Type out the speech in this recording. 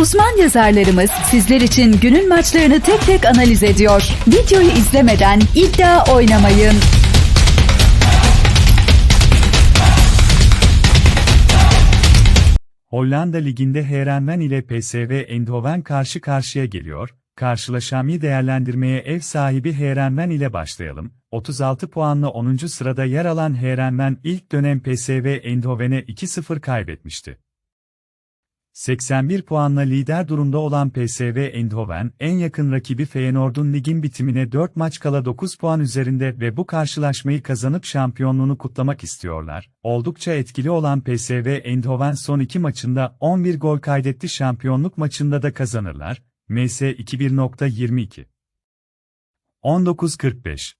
Uzman yazarlarımız sizler için günün maçlarını tek tek analiz ediyor. Videoyu izlemeden iddia oynamayın. Hollanda Ligi'nde Heerenveen ile PSV Eindhoven karşı karşıya geliyor. Karşılaşmayı değerlendirmeye ev sahibi Heerenveen ile başlayalım. 36 puanla 10. sırada yer alan Heerenveen ilk dönem PSV Eindhoven'e 2-0 kaybetmişti. 81 puanla lider durumda olan PSV Eindhoven, en yakın rakibi Feyenoord'un ligin bitimine 4 maç kala 9 puan üzerinde ve bu karşılaşmayı kazanıp şampiyonluğunu kutlamak istiyorlar. Oldukça etkili olan PSV Eindhoven son iki maçında 11 gol kaydetti şampiyonluk maçında da kazanırlar. MS 21.22 19.45